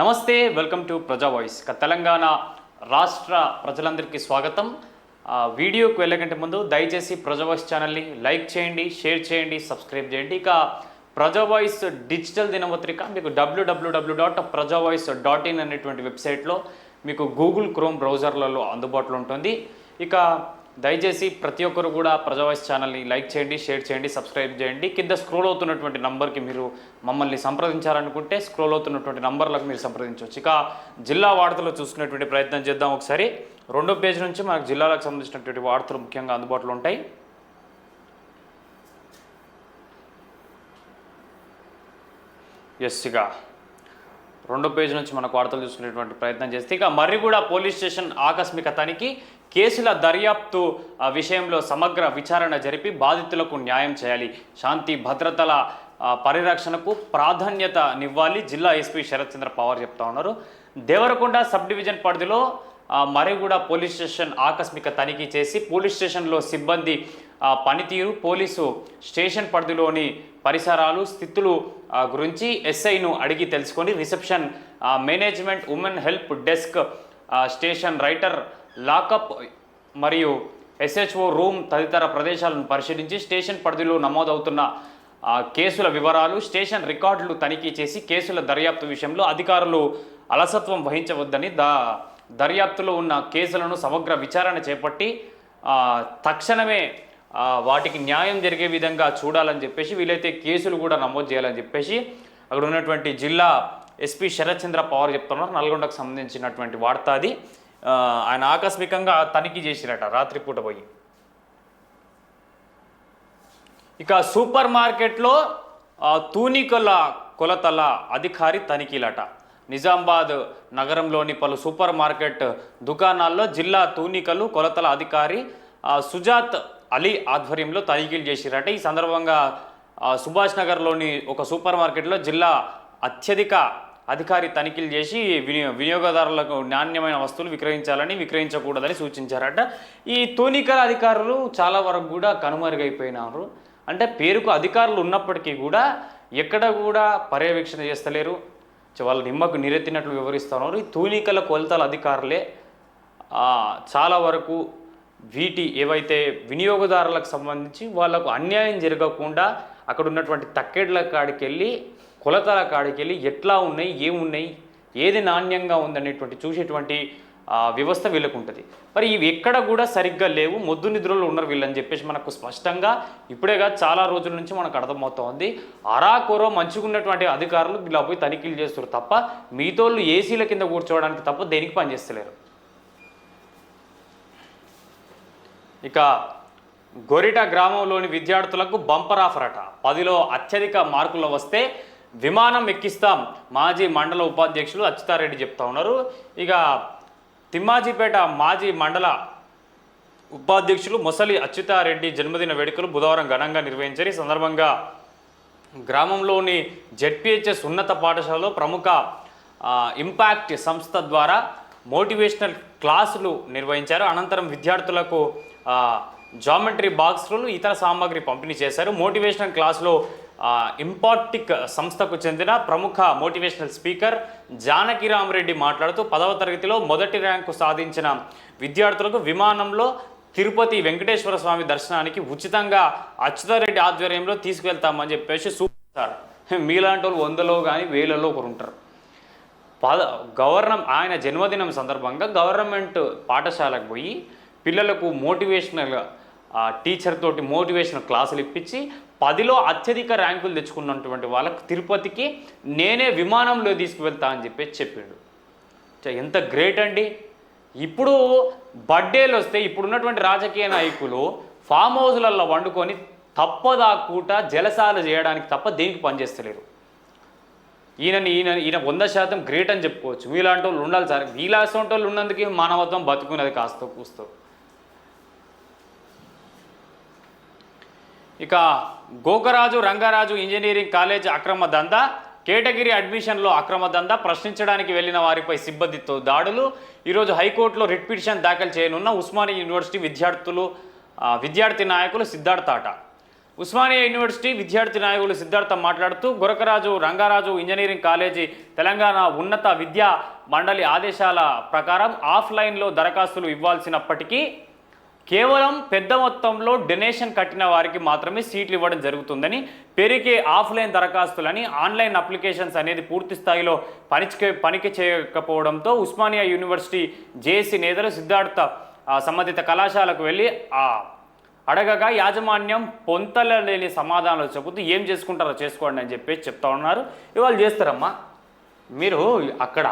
నమస్తే welcome to Praja voice. Telangana రాష్ట్ర ప్రజలందరికీ స్వాగతం. వీడియోకి వెళ్ళకంటే ముందు దయచేసి ప్రజా వాయిస్ ఛానల్ని లైక్ చేయండి షేర్ చేయండి సబ్స్క్రైబ్ చేయండి. ఇక ప్రజా వాయిస్ డిజిటల్ దినపత్రిక మీకు డబ్ల్యూడబ్ల్యూడబ్ల్యూ dot Praja voice dot in అనేటువంటి వెబ్సైట్లో మీకు గూగుల్ క్రోమ్ బ్రౌజర్లలో అందుబాటులో ఉంటుంది. ఇక దయచేసి ప్రతి ఒక్కరు కూడా ప్రజావాయిస్ ఛానల్ని లైక్ చేయండి షేర్ చేయండి సబ్స్క్రైబ్ చేయండి. కింద స్క్రోల్ అవుతున్నటువంటి నంబర్కి మీరు మమ్మల్ని సంప్రదించాలనుకుంటే స్క్రోల్ అవుతున్నటువంటి నంబర్లకు మీరు సంప్రదించవచ్చు. ఇక జిల్లా వార్తలు చూసుకునేటువంటి ప్రయత్నం చేద్దాం ఒకసారి. రెండో పేజ్ నుంచి మనకు జిల్లాలకు సంబంధించినటువంటి వార్తలు ముఖ్యంగా అందుబాటులో ఉంటాయి. ఎస్ ఇక రెండో పేజ్ నుంచి మనకు వార్తలు చూసుకునేటువంటి ప్రయత్నం చేస్తే ఇక మర్రిగూడ పోలీస్ స్టేషన్ ఆకస్మిక తనిఖీ కేసుల దర్యాప్తు విషయంలో సమగ్ర విచారణ జరిపి బాధితులకు న్యాయం చేయాలి. శాంతి భద్రతల పరిరక్షణకు పరిరక్షణకు ప్రాధాన్యతనివ్వాలి జిల్లా ఎస్పీ శరత్ చంద్ర పవార్ చెప్తా ఉన్నారు. దేవరకొండ సబ్ డివిజన్ పరిధిలో మరిగూడ పోలీస్ స్టేషన్ ఆకస్మిక తనిఖీ చేసి పోలీస్ స్టేషన్లో సిబ్బంది పనితీరు పోలీసు స్టేషన్ పరిధిలోని పరిసరాలు స్థితులు గురించి ఎస్ఐను అడిగి తెలుసుకొని reception management women help desk station writer lockup మరియు ఎస్హెచ్ఓ రూమ్ తదితర ప్రదేశాలను పరిశీలించి స్టేషన్ పరిధిలో నమోదవుతున్న కేసుల వివరాలు స్టేషన్ రికార్డులు తనిఖీ చేసి కేసుల దర్యాప్తు విషయంలో అధికారులు అలసత్వం వహించవద్దని దా దర్యాప్తులో ఉన్న కేసులను సమగ్ర విచారణ చేపట్టి తక్షణమే వాటికి న్యాయం జరిగే విధంగా చూడాలని చెప్పేసి వీలైతే కేసులు కూడా నమోదు చేయాలని చెప్పేసి అక్కడ ఉన్నటువంటి జిల్లా ఎస్పీ శరత్చంద్ర పవార్ చెప్తున్నారు. నల్గొండకు సంబంధించినటువంటి వార్త అది. ఆయన ఆకస్మికంగా తనిఖీ చేసిరట రాత్రిపూట పోయి. ఇక సూపర్ మార్కెట్లో తూనికల కొలతల అధికారి తనిఖీలట. నిజామాబాద్ నగరంలోని పలు సూపర్ మార్కెట్ దుకాణాల్లో జిల్లా తూనికలు కొలతల అధికారి సుజాత్ అలీ ఆధ్వర్యంలో తనిఖీలు చేసిరట. ఈ సందర్భంగా సుభాష్ నగర్లోని ఒక సూపర్ మార్కెట్లో జిల్లా అత్యధిక అధికారి తనిఖీలు చేసి వినియో వినియోగదారులకు నాణ్యమైన వస్తువులు విక్రయించాలని విక్రయించకూడదని సూచించారట. ఈ తూనికల అధికారులు చాలా వరకు కూడా కనుమరుగైపోయినారు. అంటే పేరుకు అధికారులు ఉన్నప్పటికీ కూడా ఎక్కడ కూడా పర్యవేక్షణ చేస్తలేరు. వాళ్ళ నిమ్మకు నిరెత్తినట్లు వివరిస్తున్నారు. ఈ తూనికల కొలతల అధికారులే చాలా వరకు వీటి ఏవైతే వినియోగదారులకు సంబంధించి వాళ్ళకు అన్యాయం జరగకుండా అక్కడ ఉన్నటువంటి తక్కెడ్ల కాడికి వెళ్ళి కులతల కాడికి వెళ్ళి ఎట్లా ఉన్నాయి ఏమున్నాయి ఏది నాణ్యంగా ఉందనేటువంటి చూసేటువంటి వ్యవస్థ వీళ్ళకు ఉంటుంది మరి ఇవి ఎక్కడ కూడా సరిగ్గా లేవు మొద్దు నిద్రలో ఉన్నారు వీళ్ళని చెప్పేసి మనకు స్పష్టంగా ఇప్పుడే కాదు చాలా రోజుల నుంచి మనకు అర్థమవుతోంది. అరాకొరో మంచిగా ఉన్నటువంటి అధికారులు ఇలా పోయి తనిఖీలు చేస్తారు తప్ప మిగతోళ్ళు ఏసీల కింద కూర్చోవడానికి తప్ప దేనికి పనిచేస్తలేరు ఇక గొరిట గ్రామంలోని విద్యార్థులకు బంపర్ ఆఫర్ అట. పదిలో అత్యధిక మార్కులు వస్తే విమానం ఎక్కిస్తాం. మాజీ మండల ఉపాధ్యక్షులు అచ్యుతారెడ్డి చెప్తా ఉన్నారు. ఇక తిమ్మాజీపేట మాజీ మండల ఉపాధ్యక్షులు మొసలి అచ్యుతారెడ్డి జన్మదిన వేడుకలు బుధవారం ఘనంగా నిర్వహించారు. ఈ సందర్భంగా గ్రామంలోని జెడ్పిహెచ్ఎస్ ఉన్నత పాఠశాలలో ప్రముఖ ఇంపాక్ట్ సంస్థ ద్వారా మోటివేషనల్ క్లాసులు నిర్వహించారు. అనంతరం విద్యార్థులకు జామెట్రీ బాక్సులు ఇతర సామాగ్రి పంపిణీ చేశారు. మోటివేషనల్ క్లాసులో ఇంపార్టిక్ సంస్థకు చెందిన ప్రముఖ మోటివేషనల్ స్పీకర్ జానకిరామరెడ్డి మాట్లాడుతూ పదవ తరగతిలో మొదటి ర్యాంకు సాధించిన విద్యార్థులకు విమానంలో తిరుపతి వెంకటేశ్వర స్వామి దర్శనానికి ఉచితంగా అచ్యుతారెడ్డి ఆధ్వర్యంలో తీసుకువెళ్తామని చెప్పేసి సూపర్ మీలాంటి వాళ్ళు వందలో కానీ వేలలో ఒకరు ఉంటారు. పద గవర్నం ఆయన జన్మదినం సందర్భంగా గవర్నమెంట్ పాఠశాలకు పోయి పిల్లలకు మోటివేషనల్ టీచర్ తోటి మోటివేషనల్ క్లాసులు ఇప్పించి పదిలో అత్యధిక ర్యాంకులు తెచ్చుకున్నటువంటి వాళ్ళకు తిరుపతికి నేనే విమానంలో తీసుకువెళ్తా అని చెప్పేసి చెప్పిండు. ఎంత గ్రేట్ అండి. ఇప్పుడు బర్త్డేలు వస్తే ఇప్పుడున్నటువంటి రాజకీయ నాయకులు ఫామ్ హౌస్లలో వండుకొని తప్పదాకూట జలసాలు చేయడానికి తప్ప దేనికి పనిచేస్తలేరు ఈయనని ఈయన ఈయన వంద శాతం గ్రేట్ అని చెప్పుకోవచ్చు. మీలాంటి వాళ్ళు ఉండాలి సార్. వీలాంటి వాళ్ళు ఉన్నందుకే మానవత్వం బతుకున్నది కాస్త కూస్తూ. ఇక గోకరాజు రంగారాజు ఇంజనీరింగ్ కాలేజ్ అక్రమ దందా కేటగిరీ అడ్మిషన్లో అక్రమ దందా ప్రశ్నించడానికి వెళ్ళిన వారిపై సిబ్బందితో దాడులు. ఈరోజు హైకోర్టులో రిట్ పిటిషన్ దాఖలు చేయనున్న ఉస్మానియా యూనివర్సిటీ విద్యార్థులు విద్యార్థి నాయకులు సిద్ధార్థ ఆట ఉస్మానియా యూనివర్సిటీ విద్యార్థి నాయకులు సిద్ధార్థ మాట్లాడుతూ గొరకరాజు రంగారాజు ఇంజనీరింగ్ కాలేజీ తెలంగాణ ఉన్నత విద్యా మండలి ఆదేశాల ప్రకారం ఆఫ్లైన్లో దరఖాస్తులు ఇవ్వాల్సినప్పటికీ కేవలం పెద్ద మొత్తంలో డొనేషన్ కట్టిన వారికి మాత్రమే సీట్లు ఇవ్వడం జరుగుతుందని పెరిగే ఆఫ్లైన్ దరఖాస్తులని ఆన్లైన్ అప్లికేషన్స్ అనేది పూర్తి స్థాయిలో పనికి పనికి చేయకపోవడంతో ఉస్మానియా యూనివర్సిటీ జేఏసీ నేతలు సిద్ధార్థ సంబంధిత కళాశాలకు వెళ్ళి ఆ అడగగా యాజమాన్యం పొంతల లేని సమాధానాలు చెబుతూ ఏం చేసుకుంటారో చేసుకోండి అని చెప్పేసి చెప్తా ఉన్నారు. ఇవాళ చేస్తారమ్మా. మీరు అక్కడ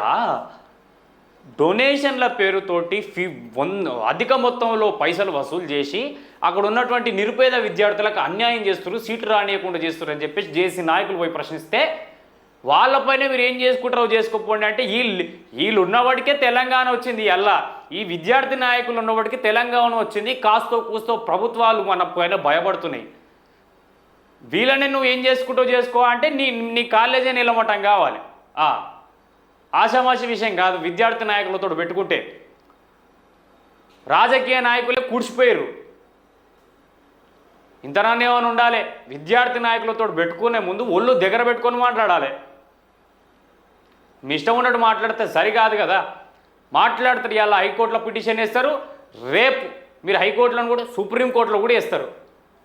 డొనేషన్ల పేరుతోటి ఫీ వన్ అధిక మొత్తంలో పైసలు వసూలు చేసి అక్కడ ఉన్నటువంటి నిరుపేద విద్యార్థులకు అన్యాయం చేస్తున్నారు సీట్లు రానియకుండా చేస్తున్నారు అని చెప్పేసి జేసీ నాయకులు పోయి ప్రశ్నిస్తే వాళ్ళపైన మీరు ఏం చేసుకుంటారో చేసుకోపోండి అంటే వీళ్ళు వీళ్ళు ఉన్నవాడికే తెలంగాణ వచ్చింది అల్లా. ఈ విద్యార్థి నాయకులు ఉన్నవాడికి తెలంగాణ వచ్చింది కాస్తో కూస్తో ప్రభుత్వాలు మన పైన భయపడుతున్నాయి. వీళ్ళని నువ్వు ఏం చేసుకుంటావు చేసుకో అంటే నీ నీ కాలేజీ నిలమటం కావాలి. ఆషామాషి విషయం కాదు విద్యార్థి నాయకులతో పెట్టుకుంటే. రాజకీయ నాయకులే కూర్చిపోయారు ఇంతనాన్ని ఏమైనా ఉండాలి? విద్యార్థి నాయకులతో పెట్టుకునే ముందు ఒళ్ళు దగ్గర పెట్టుకొని మాట్లాడాలి. మీ ఇష్టం ఉన్నట్టు మాట్లాడితే సరికాదు కదా. మాట్లాడితే ఇలా హైకోర్టులో పిటిషన్ వేస్తారు రేపు మీరు హైకోర్టులను కూడా సుప్రీంకోర్టులో కూడా వేస్తారు.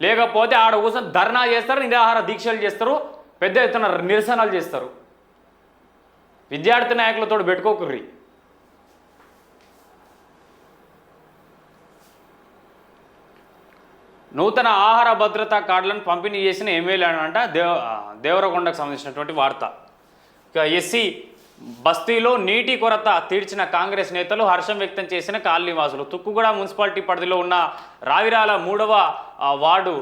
లేకపోతే ఆడ కోసం ధర్నా చేస్తారు నిరాహార దీక్షలు చేస్తారు పెద్ద ఎత్తున నిరసనలు చేస్తారు. విద్యార్థి నాయకులతో పెట్టుకోకర్రీ. నూతన ఆహార భద్రతా కార్డులను పంపిణీ చేసిన ఎమ్మెల్యే అంట దేవ దేవరకొండకు సంబంధించినటువంటి వార్త. ఇక ఎస్సీ బస్తీలో నీటి కొరత తీర్చిన కాంగ్రెస్ నేతలు హర్షం వ్యక్తం చేసిన కాలనీవాసులు. తుక్కుగూడ మున్సిపాలిటీ పరిధిలో ఉన్న రావిరాల మూడవ వార్డు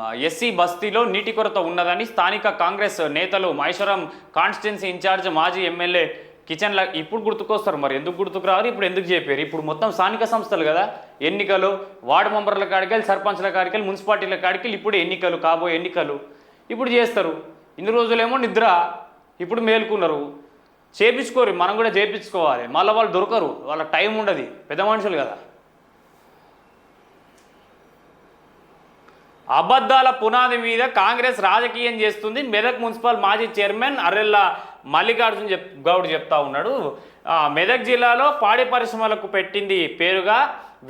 ఎస్సీ బస్తీలో నీటి కొరత ఉన్నదని స్థానిక కాంగ్రెస్ నేతలు మహేశ్వరం కాన్స్టిట్యున్సీ ఇన్ఛార్జ్ మాజీ ఎమ్మెల్యే కిచెన్లో ఇప్పుడు గుర్తుకొస్తారు మరి ఎందుకు గుర్తుకు రావాలి ఇప్పుడు ఎందుకు చెప్పారు? ఇప్పుడు మొత్తం స్థానిక సంస్థలు కదా. ఎన్నికలు వార్డు మెంబర్ల కాడికెళ్ళి సర్పంచ్ల కాడికెళ్ళి మున్సిపాలిటీల కాడికెళ్ళి ఇప్పుడు ఎన్నికలు కాబోయే ఎన్నికలు. ఇప్పుడు చేస్తారు. ఇన్ని రోజులేమో నిద్ర. ఇప్పుడు మేలుకున్నారు. చేపించుకోరు. మనం కూడా చేపించుకోవాలి. మళ్ళీ వాళ్ళు దొరకరు. వాళ్ళ టైం ఉండదు. పెద్ద మనుషులు కదా. అబద్ధాల పునాది మీద కాంగ్రెస్ రాజకీయం చేస్తుంది. మెదక్ మున్సిపల్ మాజీ చైర్మన్ అరెల్ల మల్లికార్జున చెప్ గౌడ్ చెప్తా ఉన్నాడు. మెదక్ జిల్లాలో పాడి పరిశ్రమలకు పెట్టింది పేరుగా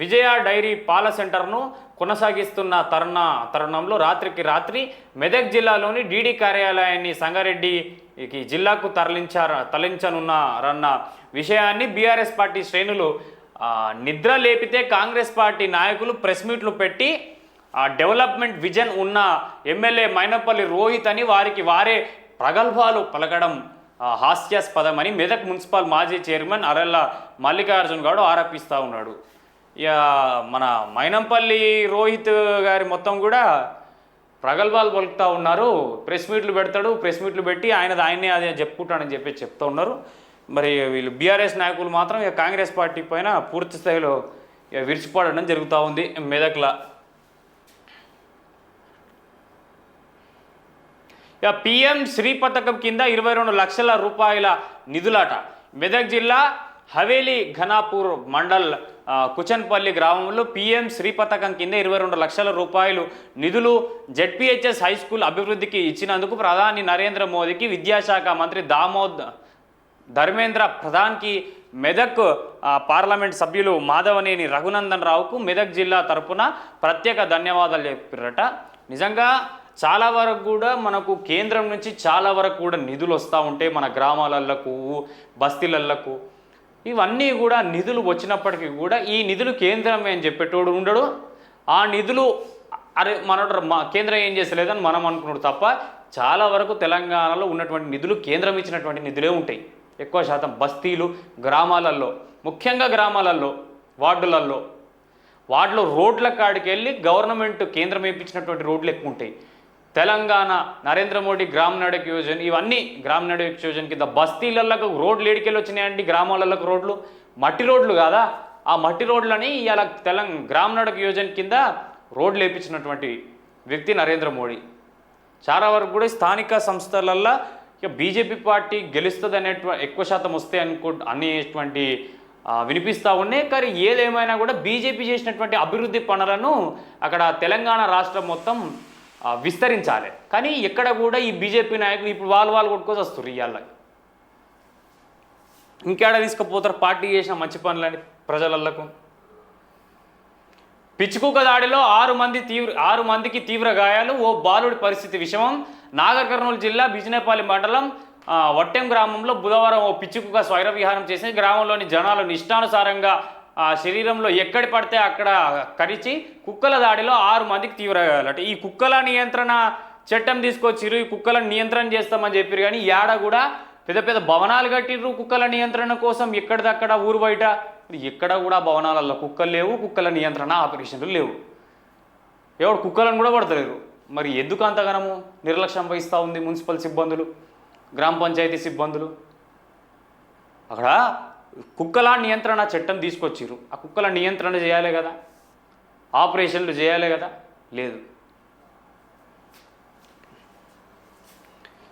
విజయ డైరీ పాల సెంటర్ను కొనసాగిస్తున్న తరుణ తరుణంలో రాత్రికి రాత్రి మెదక్ జిల్లాలోని డీడీ కార్యాలయాన్ని సంగారెడ్డికి జిల్లాకు తరలించార తరలించనున్నారన్న విషయాన్ని బీఆర్ఎస్ పార్టీ శ్రేణులు నిద్ర లేపితే కాంగ్రెస్ పార్టీ నాయకులు ప్రెస్ మీట్లు పెట్టి డెవలప్మెంట్ విజన్ ఉన్న ఎమ్మెల్యే మైనపల్లి రోహిత్ అని వారికి వారే ప్రగల్భాలు పలకడం హాస్యాస్పదం హాస్యాస్పదమని మెదక్ మున్సిపల్ మాజీ చైర్మన్ అరల్ల మల్లికార్జున్ గౌడ్ ఆరోపిస్తూ ఉన్నాడు. ఇక మన మైనంపల్లి రోహిత్ గారి మొత్తం కూడా ప్రగల్భాలు పలుకుతూ ఉన్నారు. ప్రెస్ మీట్లు పెడతాడు ప్రెస్ మీట్లు పెట్టి ఆయన ఆయనే అదే చెప్పుకుంటాడని చెప్పి చెప్తూ ఉన్నారు. మరి వీళ్ళు బీఆర్ఎస్ నాయకులు మాత్రం ఇక కాంగ్రెస్ పార్టీ పైన పూర్తి స్థాయిలో ఇక విరిచిపడడం జరుగుతూ ఉంది మెదక్లా ఇక పిఎం శ్రీ పథకం కింద ఇరవై రెండు లక్షల రూపాయల నిధులట. మెదక్ జిల్లా హవేలీ ఘనాపూర్ మండల్ కుచన్పల్లి గ్రామంలో పిఎం శ్రీ పథకం కింద ఇరవై రెండు లక్షల రూపాయలు నిధులు జెడ్పిహెచ్ఎస్ హై స్కూల్ అభివృద్ధికి ఇచ్చినందుకు ప్రధాని నరేంద్ర మోదీకి విద్యాశాఖ మంత్రి దామోద్ ధర్మేంద్ర ప్రధాన్కి మెదక్ పార్లమెంట్ సభ్యులు మాధవనేని రఘునందన్ రావుకు మెదక్ జిల్లా తరపున ప్రత్యేక ధన్యవాదాలు చెప్పారట నిజంగా చాలా వరకు కూడా మనకు కేంద్రం నుంచి చాలా వరకు కూడా నిధులు వస్తూ ఉంటాయి మన గ్రామాలకు బస్తీలకు ఇవన్నీ కూడా నిధులు వచ్చినప్పటికీ కూడా ఈ నిధులు కేంద్రమే అని చెప్పేటోడు ఉండడు. ఆ నిధులు అరే మన మా కేంద్రం ఏం చేసలేదని మనం అనుకున్నాడు తప్ప చాలా వరకు తెలంగాణలో ఉన్నటువంటి నిధులు కేంద్రం ఇచ్చినటువంటి నిధులే ఉంటాయి. ఎక్కువ శాతం బస్తీలు గ్రామాలలో ముఖ్యంగా గ్రామాలలో వార్డులలో వాటిలో రోడ్ల కాడికి వెళ్ళి గవర్నమెంట్ కేంద్రం వేయించినటువంటి రోడ్లు ఎక్కువ ఉంటాయి. తెలంగాణ నరేంద్ర మోడీ గ్రామ నడక్ యోజన ఇవన్నీ గ్రామ నడక్ యోజన కింద బస్తీలకు రోడ్లు ఏడికెళ్ళి వచ్చినాయండి గ్రామాలకు రోడ్లు. మట్టి రోడ్లు కాదా? ఆ మట్టి రోడ్లని ఇవాళ తెలంగాణ గ్రామ నడక్ యోజన కింద రోడ్లు వేయించినటువంటి వ్యక్తి నరేంద్ర మోడీ. చాలా వరకు కూడా స్థానిక సంస్థలల్లో ఇక బీజేపీ పార్టీ గెలుస్తుంది అనేటువంటి ఎక్కువ శాతం వస్తే అనుకో అనేటువంటి వినిపిస్తూ ఉన్నాయి. కానీ ఏదేమైనా కూడా బీజేపీ చేసినటువంటి అభివృద్ధి పనులను అక్కడ తెలంగాణ రాష్ట్రం మొత్తం విస్తరించాలి. కానీ ఎక్కడ కూడా ఈ బీజేపీ నాయకులు ఇప్పుడు వాళ్ళు వాళ్ళు కొట్టుకొని వస్తారు ఇవాళ ఇంకేడ తీసుకుపోతారు? పార్టీ చేసిన మంచి పనులని ప్రజలకు పిచ్చుకుక దాడిలో ఆరు మంది తీవ్ర ఆరు మందికి తీవ్ర గాయాలు. ఓ బాలుడి పరిస్థితి విషమం. నాగర్ కర్నూలు జిల్లా బిజినేపల్లి మండలం వట్టెం గ్రామంలో బుధవారం ఓ పిచ్చుకుగా స్వైర విహారం చేసి గ్రామంలోని జనాలు ఇష్టానుసారంగా శరీరంలో ఎక్కడ పడితే అక్కడ కరిచి కుక్కల దాడిలో ఆరు మందికి తీవ్ర అంటే ఈ కుక్కల నియంత్రణ చట్టం తీసుకొచ్చిర్రు ఈ కుక్కలను నియంత్రణ చేస్తామని చెప్పారు కానీ యాడ కూడా పెద్ద పెద్ద భవనాలు కట్టిర్రు కుక్కల నియంత్రణ కోసం. ఎక్కడిదక్కడ ఊరు బయట? ఎక్కడ కూడా భవనాలలో కుక్కలు లేవు కుక్కల నియంత్రణ ఆపరేషన్లు లేవు. ఎవడు కుక్కలను కూడా పడతలేరు మరి ఎందుకు అంతగానము నిర్లక్ష్యం వహిస్తూ ఉంది మున్సిపల్ సిబ్బందులు గ్రామ పంచాయతీ సిబ్బందులు. అక్కడ కుక్కల నియంత్రణ చట్టం తీసుకొచ్చారు ఆ కుక్కల నియంత్రణ చేయాలి కదా? ఆపరేషన్లు చేయాలి కదా? లేదు.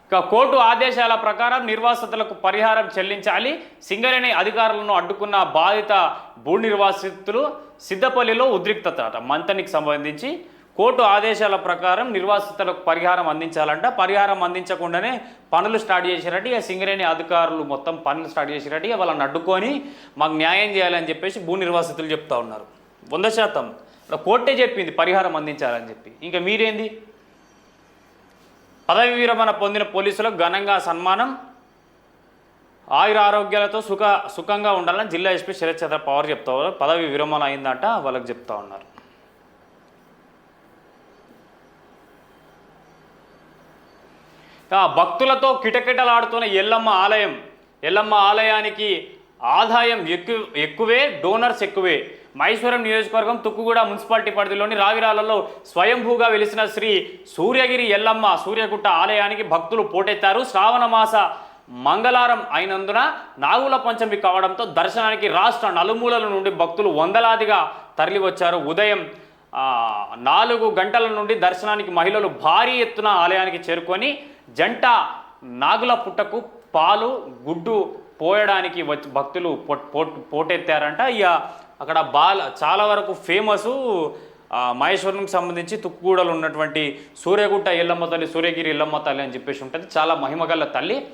ఇక కోర్టు ఆదేశాల ప్రకారం నిర్వాసితులకు పరిహారం చెల్లించాలి. సింగరేణి అధికారులను అడ్డుకున్న బాధిత భూ నిర్వాసితులు సిద్ధపల్లిలో ఉద్రిక్తత మంతనికి సంబంధించి కోర్టు ఆదేశాల ప్రకారం నిర్వాసితులకు పరిహారం అందించాలంట. పరిహారం అందించకుండానే పనులు స్టార్ట్ చేసినట్టు ఇక సింగరేణి అధికారులు మొత్తం పనులు స్టార్ట్ చేసినట్టు ఇక వాళ్ళని అడ్డుకొని మాకు న్యాయం చేయాలని చెప్పేసి భూ నిర్వాసితులు చెప్తా ఉన్నారు. వంద శాతం. కోర్టే చెప్పింది పరిహారం అందించాలని చెప్పి. ఇంకా మీరేంది? పదవి విరమణ పొందిన పోలీసులకు ఘనంగా సన్మానం. ఆయుర ఆరోగ్యాలతో సుఖ సుఖంగా ఉండాలని జిల్లా ఎస్పీ శరత్ చంద్ర పవర్ చెప్తా ఉన్నారు. పదవి విరమణ అయిందంట. వాళ్ళకి చెప్తా ఉన్నారు. భక్తులతో కిటకిటలాడుతున్న ఎల్లమ్మ ఆలయం. ఎల్లమ్మ ఆలయానికి ఆదాయం ఎక్కువ ఎక్కువే డోనర్స్ ఎక్కువే. మైసూరం నియోజకవర్గం తుక్కుగూడ మున్సిపాలిటీ పరిధిలోని రావిరాలలో స్వయంభూగా వెలిసిన శ్రీ సూర్యగిరి ఎల్లమ్మ సూర్యగుట్ట ఆలయానికి భక్తులు పోటెత్తారు. శ్రావణ మాస మంగళవారం అయినందున నాగుల పంచమి కావడంతో దర్శనానికి రాష్ట్ర నలుమూలల నుండి భక్తులు వందలాదిగా తరలివచ్చారు. ఉదయం నాలుగు గంటల నుండి దర్శనానికి మహిళలు భారీ ఎత్తున ఆలయానికి చేరుకొని జంట నాగుల పుట్టకు పాలు గుడ్డు పోయడానికి వచ్చి భక్తులు పోట్- పోటెత్తారంట. ఇక అక్కడ బాల చాలా వరకు ఫేమస్ మహేశ్వరంకి సంబంధించి తుక్కుగూడలో ఉన్నటువంటి సూర్యగుట్ట ఎల్లమ్మ తల్లి సూర్యగిరి ఎల్లమ్మ తల్లి అని చెప్పేసి ఉంటుంది. చాలా మహిమగల తల్లి.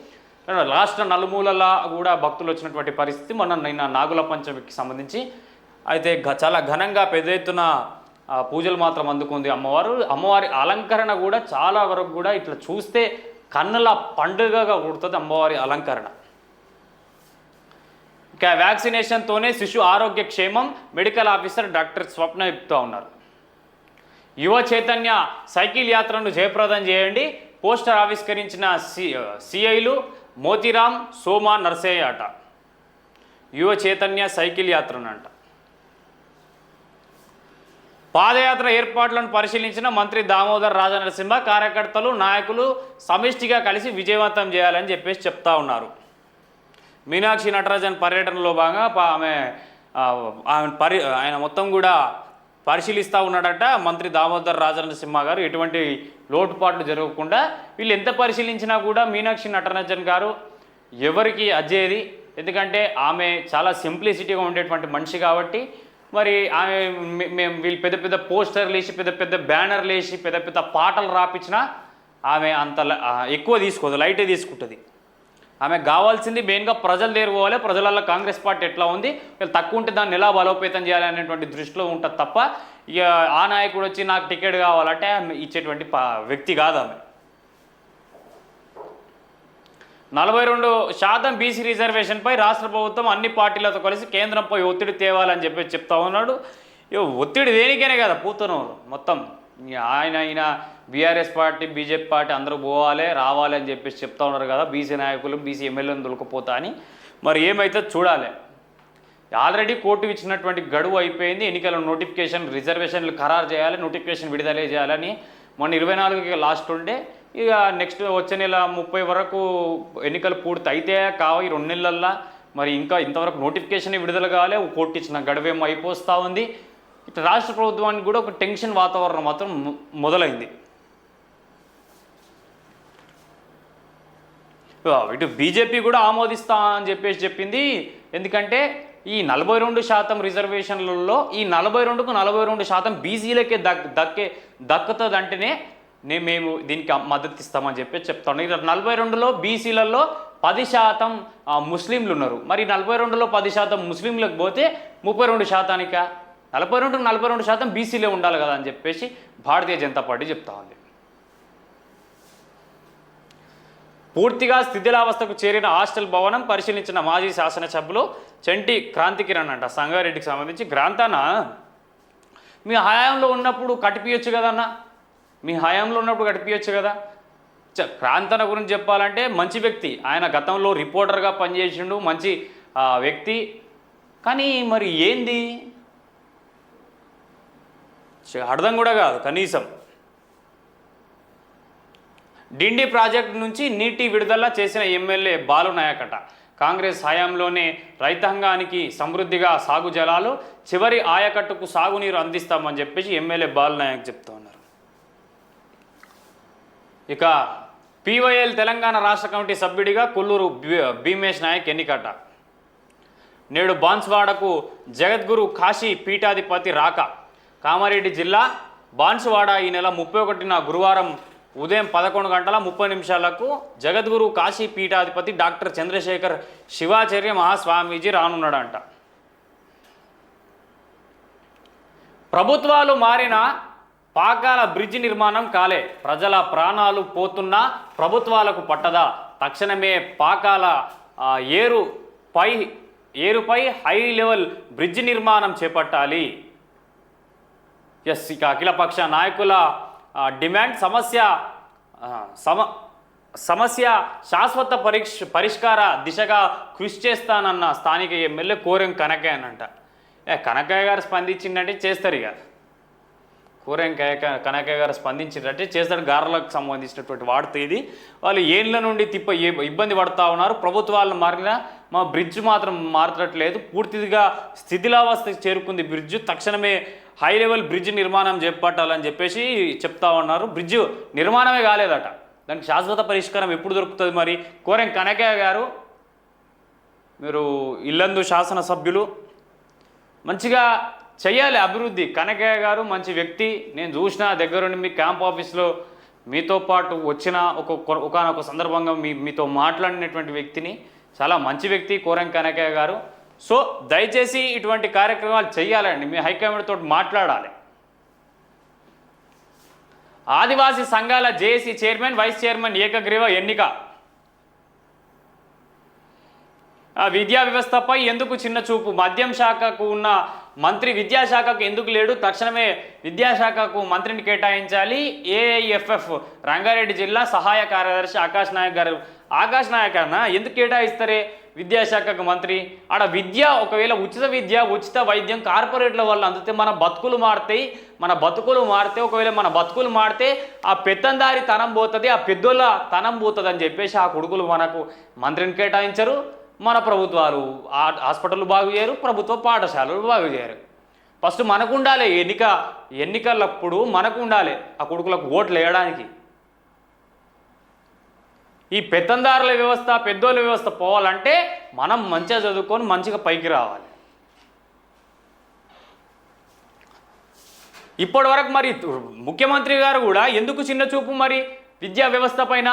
రాష్ట్ర నలుమూలలా కూడా భక్తులు వచ్చినటువంటి పరిస్థితి మొన్న నిన్న నాగుల పంచమికి సంబంధించి. అయితే చాలా ఘనంగా పెద్ద ఎత్తున పూజలు మాత్రం అందుకుంది అమ్మవారు. అమ్మవారి అలంకరణ కూడా చాలా వరకు కూడా ఇట్లా చూస్తే కన్నుల పండుగగా కుడుతుంది అమ్మవారి అలంకరణ. ఇంకా వ్యాక్సినేషన్తోనే శిశు ఆరోగ్య క్షేమం మెడికల్ ఆఫీసర్ డాక్టర్ స్వప్న చెప్తూ ఉన్నారు. యువ చైతన్య సైకిల్ యాత్రను జయప్రదం చేయండి. పోస్టర్ ఆవిష్కరించిన సి సిఐలు మోతిరామ్ సోమా నర్సయ్య అట యువ చైతన్య సైకిల్ యాత్రనంట. పాదయాత్ర ఏర్పాట్లను పరిశీలించిన మంత్రి దామోదర్ రాజనరసింహ కార్యకర్తలు నాయకులు సమిష్టిగా కలిసి విజయవంతం చేయాలని చెప్పేసి చెప్తా ఉన్నారు. మీనాక్షి నటరాజన్ పర్యటనలో భాగంగా ఆమె ఆమె పరి ఆయన మొత్తం కూడా పరిశీలిస్తూ ఉన్నాడట. మంత్రి దామోదర్ రాజనరసింహ గారు ఎటువంటి లోటుపాట్లు జరగకుండా వీళ్ళు ఎంత పరిశీలించినా కూడా మీనాక్షి నటరాజన్ గారు ఎవరికి అజ్జేది ఎందుకంటే ఆమె చాలా సింప్లిసిటీగా ఉండేటువంటి మనిషి కాబట్టి మరి ఆమె మేము వీళ్ళు పెద్ద పెద్ద పోస్టర్లు వేసి పెద్ద పెద్ద బ్యానర్లు వేసి పెద్ద పెద్ద పాటలు రాపించినా ఆమె అంత ఎక్కువ తీసుకోదు లైటే తీసుకుంటుంది. ఆమె కావాల్సింది మెయిన్గా ప్రజలు దేరుకోవాలి ప్రజలలో కాంగ్రెస్ పార్టీ ఎట్లా ఉంది వీళ్ళు తక్కువ ఉంటే దాన్ని ఎలా బలోపేతం చేయాలి అనేటువంటి దృష్టిలో ఉంటుంది తప్ప ఇక ఆ నాయకుడు వచ్చి నాకు టికెట్ కావాలంటే ఆమె ఇచ్చేటువంటి వ్యక్తి కాదు ఆమె. నలభై రెండు శాతం బీసీ రిజర్వేషన్పై రాష్ట్ర ప్రభుత్వం అన్ని పార్టీలతో కలిసి కేంద్రంపై ఒత్తిడి తేవాలని చెప్పి చెప్తా ఉన్నాడు. ఒత్తిడి దేనికైనా కదా పూతనూరు మొత్తం. ఆయన ఆయన బీఆర్ఎస్ పార్టీ బీజేపీ పార్టీ అందరూ పోవాలి రావాలి అని చెప్పేసి చెప్తా ఉన్నారు కదా బీసీ నాయకులు బీసీ ఎమ్మెల్యేలను దొరకపోతా అని. మరి ఏమైతే చూడాలి. ఆల్రెడీ కోర్టు ఇచ్చినటువంటి గడువు అయిపోయింది ఎన్నికల నోటిఫికేషన్ రిజర్వేషన్లు ఖరారు చేయాలి నోటిఫికేషన్ విడుదల చేయాలని. మొన్న ఇరవై నాలుగుకి లాస్ట్ ఉండే ఇక నెక్స్ట్ వచ్చే నెల ముప్పై వరకు ఎన్నికలు పూర్తి అయితే కావు ఈ రెండు నెలల్లో మరి ఇంకా ఇంతవరకు నోటిఫికేషన్ విడుదల కాలే కోర్టు ఇచ్చిన గడవేమో అయిపోస్తూ ఉంది. ఇటు రాష్ట్ర ప్రభుత్వానికి కూడా ఒక టెన్షన్ వాతావరణం మాత్రం మొదలైంది. ఇటు బీజేపీ కూడా ఆమోదిస్తా అని చెప్పేసి చెప్పింది. ఎందుకంటే ఈ నలభై రెండు శాతం రిజర్వేషన్లలో ఈ నలభై రెండుకు నలభై రెండు శాతం బీసీలకే దక్ దక్కే దక్కుతుంది అంటేనే నేను మేము దీనికి మద్దతు ఇస్తామని చెప్పి చెప్తాను. ఇక్కడ నలభై రెండులో బీసీలలో పది శాతం ముస్లింలు ఉన్నారు. మరి నలభై రెండులో పది శాతం ముస్లింలకు పోతే ముప్పై రెండు శాతానిక? నలభై రెండు నలభై రెండు శాతం బీసీలే ఉండాలి కదా అని చెప్పేసి భారతీయ జనతా పార్టీ చెప్తా ఉంది. పూర్తిగా స్థితిలావస్థకు చేరిన హాస్టల్ భవనం పరిశీలించిన మాజీ శాసనసభ్యులు చంటి క్రాంతికిరణ్ అంట. సంగారెడ్డికి సంబంధించి గ్రాంతాన? మీ హయాంలో ఉన్నప్పుడు కట్టిపియొచ్చు కదన్నా? మీ హయాంలో ఉన్నప్పుడు గడిపించచ్చు కదా. చ- క్రాంతన గురించి చెప్పాలంటే మంచి వ్యక్తి. ఆయన గతంలో రిపోర్టర్గా పనిచేసిండు మంచి వ్యక్తి. కానీ మరి ఏంది? చ- అర్థం కూడా కాదు కనీసం. డిండి ప్రాజెక్ట్ నుంచి నీటి విడుదల చేసిన ఎమ్మెల్యే బాలు నాయకట. కాంగ్రెస్ హయాంలోనే రైతాంగానికి సమృద్ధిగా సాగు జలాలు చివరి ఆయకట్టుకు సాగునీరు అందిస్తామని చెప్పేసి ఎమ్మెల్యే బాలు నాయక్ చెప్తా ఇక పీవైఎల్ తెలంగాణ రాష్ట్ర కమిటీ సభ్యుడిగా కొల్లూరు భీ- భీమేష్ నాయక్ ఎన్నికట. నేడు బాన్స్వాడకు జగద్గురు కాశీ పీఠాధిపతి రాక. కామారెడ్డి జిల్లా బాన్సువాడ ఈ నెల ముప్పై ఒకటిన గురువారం ఉదయం పదకొండు గంటల ముప్పై నిమిషాలకు జగద్గురు కాశీ పీఠాధిపతి డాక్టర్ చంద్రశేఖర్ శివాచార్య మహాస్వామీజీ రానున్నాడంట. ప్రభుత్వాలు మారిన పాకాల బ్రిడ్జి నిర్మాణం కాలే. ప్రజల ప్రాణాలు పోతున్నా ప్రభుత్వాలకు పట్టదా? తక్షణమే పాకాల ఏరు పై ఏరుపై హై లెవెల్ బ్రిడ్జి నిర్మాణం చేపట్టాలి. ఎస్ ఇక అఖిలపక్ష నాయకుల డిమాండ్ సమస్య సమ సమస్య శాశ్వత పరీక్ష పరిష్కార దిశగా కృషి చేస్తానన్న స్థానిక ఎమ్మెల్యే కోరం కనకయ్య అనంట కనకయ్య గారు స్పందించిందంటే చేస్తారు ఇక. కోరెం కనక కనకయ్య గారు స్పందించినట్టే చేస్తాడు. గారలకు సంబంధించినటువంటి వార్త ఇది. వాళ్ళు ఏళ్ళ నుండి తిప్ప ఏ- ఇబ్బంది పడతా ఉన్నారు. ప్రభుత్వాలు మారిన మా బ్రిడ్జ్ మాత్రం మారట్లేదు. పూర్తిగా స్థితిలావస్థకి చేరుకుంది బ్రిడ్జ్. తక్షణమే హై లెవెల్ బ్రిడ్జ్ నిర్మాణం చేపట్టాలని చెప్పేసి చెప్తా ఉన్నారు. బ్రిడ్జ్ నిర్మాణమే కాలేదట. దానికి శాశ్వత పరిష్కారం ఎప్పుడు దొరుకుతుంది మరి? కోరెం కనకయ్య గారు మీరు ఇల్లందు శాసనసభ్యులు మంచిగా చెయ్యాలి అభివృద్ధి. కనకయ్య గారు మంచి వ్యక్తి. నేను చూసిన దగ్గరుండి మీ క్యాంప్ ఆఫీస్లో మీతో పాటు వచ్చిన ఒక ఒకనొక సందర్భంగా మీ మీతో మాట్లాడినటువంటి వ్యక్తిని. చాలా మంచి వ్యక్తి కోరం కనకయ్య గారు. సో దయచేసి ఇటువంటి కార్యక్రమాలు చేయాలండి మీ హైకమాండ్ తోటి మాట్లాడాలి. ఆదివాసీ సంఘాల జేఏసీ చైర్మన్ వైస్ చైర్మన్ ఏకగ్రీవ ఎన్నిక. ఆ విద్యా వ్యవస్థపై ఎందుకు చిన్న చూపు? మద్యం శాఖకు ఉన్న మంత్రి విద్యాశాఖకు ఎందుకు లేడు? తక్షణమే విద్యాశాఖకు మంత్రిని కేటాయించాలి. ఏఐఎఫ్ఎఫ్ రంగారెడ్డి జిల్లా సహాయ కార్యదర్శి ఆకాష్ నాయక్ గారు. ఆకాష్ నాయక్ అన్న ఎందుకు కేటాయిస్తారే విద్యాశాఖకు మంత్రి? ఆడ విద్య ఒకవేళ ఉచిత విద్య ఉచిత వైద్యం కార్పొరేట్ల వల్ల అందితే మన బతుకులు మారుతాయి. మన బతుకులు మారితే ఒకవేళ మన బతుకులు మారితే ఆ పెత్తందారి తనం పోతుంది ఆ పెద్దోళ్ళ తనం పోతుంది అని చెప్పేసి ఆ కొడుకులు మనకు మంత్రిని కేటాయించరు. మన ప్రభుత్వాలు ఆ- హాస్పిటల్ బాగు చేయరు ప్రభుత్వ పాఠశాలలు బాగు చేయరు. ఫస్ట్ మనకు ఉండాలి ఎన్నిక ఎన్నికలప్పుడు మనకు ఉండాలి ఆ కొడుకులకు ఓట్లు వేయడానికి ఈ పెత్తందారుల వ్యవస్థ పెద్దోళ్ళ వ్యవస్థ పోవాలంటే మనం మంచిగా చదువుకొని మంచిగా పైకి రావాలి. ఇప్పటి వరకు మరి ముఖ్యమంత్రి గారు కూడా ఎందుకు చిన్న చూపు మరి విద్యా వ్యవస్థ పైన?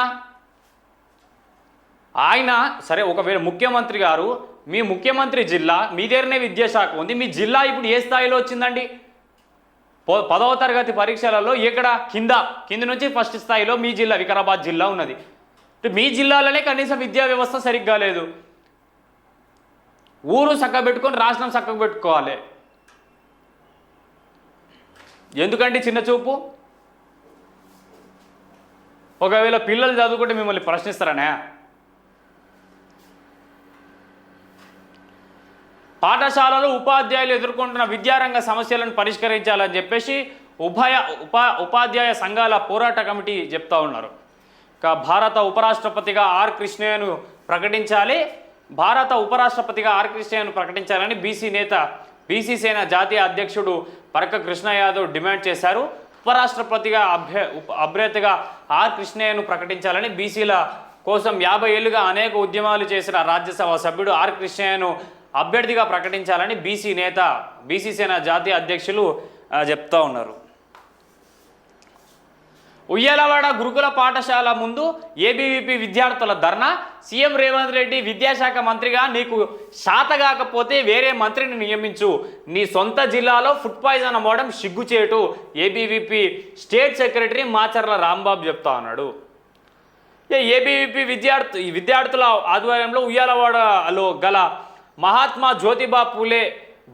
ఆయన సరే ఒకవేళ ముఖ్యమంత్రి గారు మీ ముఖ్యమంత్రి జిల్లా మీ దగ్గరనే విద్యాశాఖ ఉంది మీ జిల్లా ఇప్పుడు ఏ స్థాయిలో వచ్చిందండి? పదవ తరగతి పరీక్షలలో ఇక్కడ కింద కింద నుంచి ఫస్ట్ స్థాయిలో మీ జిల్లా వికారాబాద్ జిల్లా ఉన్నది. మీ జిల్లాలోనే కనీసం విద్యా వ్యవస్థ సరిగ్గా లేదు. ఊరు చక్కబెట్టుకొని రాష్ట్రం చక్కబెట్టుకోవాలి పెట్టుకోవాలి. చిన్న చూపు? ఒకవేళ పిల్లలు చదువుకుంటే మిమ్మల్ని ప్రశ్నిస్తారనే? పాఠశాలలో ఉపాధ్యాయులు ఎదుర్కొంటున్న విద్యారంగ సమస్యలను పరిష్కరించాలని చెప్పేసి ఉభయ ఉపా ఉపాధ్యాయ సంఘాల పోరాట కమిటీ చెప్తా ఉన్నారు. ఇక భారత ఉపరాష్ట్రపతిగా ఆర్ కృష్ణయ్యను ప్రకటించాలి. భారత ఉపరాష్ట్రపతిగా ఆర్ కృష్ణయ్యను ప్రకటించాలని బీసీ నేత బీసీ సేన జాతీయ అధ్యక్షుడు పరక కృష్ణ యాదవ్ డిమాండ్ చేశారు. ఉపరాష్ట్రపతిగా అభ్య ఉప అభ్యర్థిగా ఆర్ కృష్ణయ్యను ప్రకటించాలని బీసీల కోసం యాభై ఏళ్ళుగా అనేక ఉద్యమాలు చేసిన రాజ్యసభ సభ్యుడు ఆర్ కృష్ణయ్యను అభ్యర్థిగా ప్రకటించాలని బీసీ నేత బీసీ సేన జాతీయ అధ్యక్షులు చెప్తా ఉన్నారు. ఉయ్యాలవాడ గురుకుల పాఠశాల ముందు ఏబీవీపీ విద్యార్థుల ధర్నా. సీఎం రేవంత్ రెడ్డి విద్యాశాఖ మంత్రిగా నీకు శాతగాకపోతే వేరే మంత్రిని నియమించు. నీ సొంత జిల్లాలో ఫుడ్ పాయిజన్ అమ్మడం సిగ్గుచేటు. ABVP state secretary Macharla Rambabu చెప్తా ఉన్నాడు. ఏబీవీపీ విద్యార్థి ఈ విద్యార్థుల ఆధ్వర్యంలో ఉయ్యాలవాడలో గల మహాత్మా జ్యోతిబా పూలే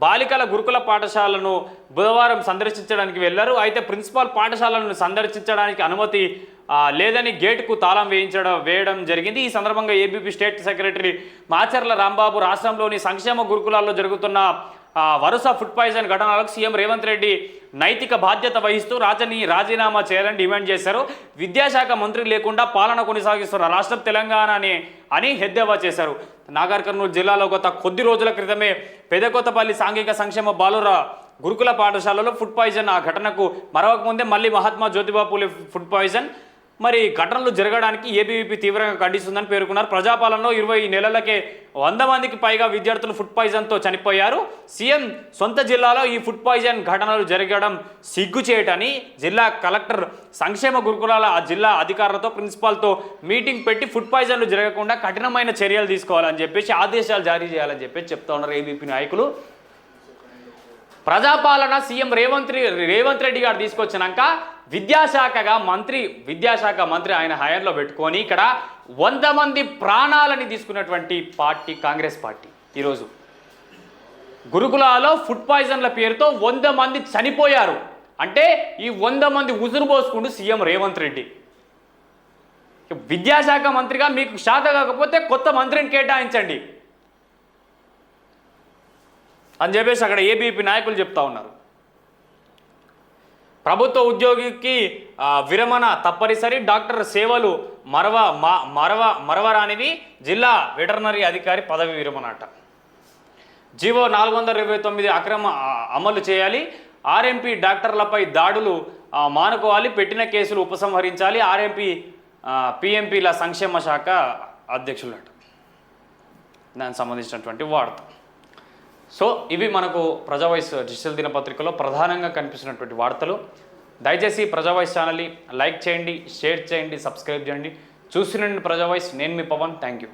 బాలికల గురుకుల పాఠశాలను బుధవారం సందర్శించడానికి వెళ్ళారు అయితే ప్రిన్సిపాల్ పాఠశాలను సందర్శించడానికి అనుమతి లేదని గేటుకు తాళం వేయించడం వేయడం జరిగింది. ఈ సందర్భంగా ABP state secretary Macharla Rambabu రాష్ట్రంలోని సంక్షేమ గురుకులాల్లో జరుగుతున్న వరుస ఫుడ్ పాయిజన్ ఘటనలకు సీఎం రేవంత్ రెడ్డి నైతిక బాధ్యత వహిస్తూ రాజని రాజీనామా చేయాలని డిమాండ్ చేశారు. విద్యాశాఖ మంత్రి లేకుండా పాలన కొనసాగిస్తున్న రాష్ట్రం తెలంగాణ అని అని హెద్దేవా చేశారు. నాగర్ కర్నూలు జిల్లాలో గత కొద్ది రోజుల క్రితమే పెదకొత్తపల్లి సాంఘిక సంక్షేమ బాలుర గురుకుల పాఠశాలలో ఫుడ్ పాయిజన్ ఆ ఘటనకు మరొక ముందే మళ్ళీ మహాత్మా జ్యోతిబాపులే ఫుడ్ పాయిజన్ మరి ఘటనలు జరగడానికి ఏబీవీపీ తీవ్రంగా ఖండిస్తుందని పేర్కొన్నారు. ప్రజాపాలనలో ఇరవై నెలలకే వంద మందికి పైగా విద్యార్థులు ఫుడ్ పాయిజన్తో చనిపోయారు. సీఎం సొంత జిల్లాలో ఈ ఫుడ్ పాయిజన్ ఘటనలు జరగడం సిగ్గుచేయటని జిల్లా కలెక్టర్ సంక్షేమ గురుకులాల ఆ జిల్లా అధికారులతో ప్రిన్సిపాల్తో మీటింగ్ పెట్టి ఫుడ్ పాయిజన్లు జరగకుండా కఠినమైన చర్యలు తీసుకోవాలని చెప్పేసి ఆదేశాలు జారీ చేయాలని చెప్పేసి చెప్తా ఉన్నారు ఏబీపీ నాయకులు. ప్రజాపాలన సీఎం రేవంత్ రేవంత్ రెడ్డి గారు తీసుకొచ్చినాక విద్యాశాఖగా మంత్రి విద్యాశాఖ మంత్రి ఆయన హయాంలో పెట్టుకొని ఇక్కడ వంద మంది ప్రాణాలని తీసుకున్నటువంటి పార్టీ కాంగ్రెస్ పార్టీ ఈరోజు. గురుకులాలో ఫుడ్ పాయిజన్ల పేరుతో వంద మంది చనిపోయారు. అంటే ఈ వంద మంది ఉసురు పోసుకుంటూ సీఎం రేవంత్ రెడ్డి. విద్యాశాఖ మంత్రిగా మీకు శాత కాకపోతే కొత్త మంత్రిని కేటాయించండి. అని చెప్పేసి అక్కడ ఏబీపీ నాయకులు చెప్తా ఉన్నారు. ప్రభుత్వ ఉద్యోగికి విరమణ తప్పనిసరి. డాక్టర్ సేవలు మరవ మా మరవ మరవరానివి జిల్లా వెటర్నరీ అధికారి పదవి విరమణ అట జీవో నాలుగు వందల ఇరవై తొమ్మిది అక్రమ అమలు చేయాలి. ఆర్ఎంపీ డాక్టర్లపై దాడులు మానుకోవాలి. పెట్టిన కేసులు ఉపసంహరించాలి. ఆర్ఎంపీ పిఎంపీల సంక్షేమ శాఖ అధ్యక్షులట. దానికి సంబంధించినటువంటి వార్త. సో ఇవి మనకు ప్రజావాయిస్ డిజిటల్ దినపత్రికలో ప్రధానంగా కనిపిస్తున్నటువంటి వార్తలు. దయచేసి ప్రజావాయిస్ ఛానల్ని లైక్ చేయండి షేర్ చేయండి సబ్స్క్రైబ్ చేయండి. చూసినండి ప్రజావాయిస్ నేను మీ పవన్. Thank you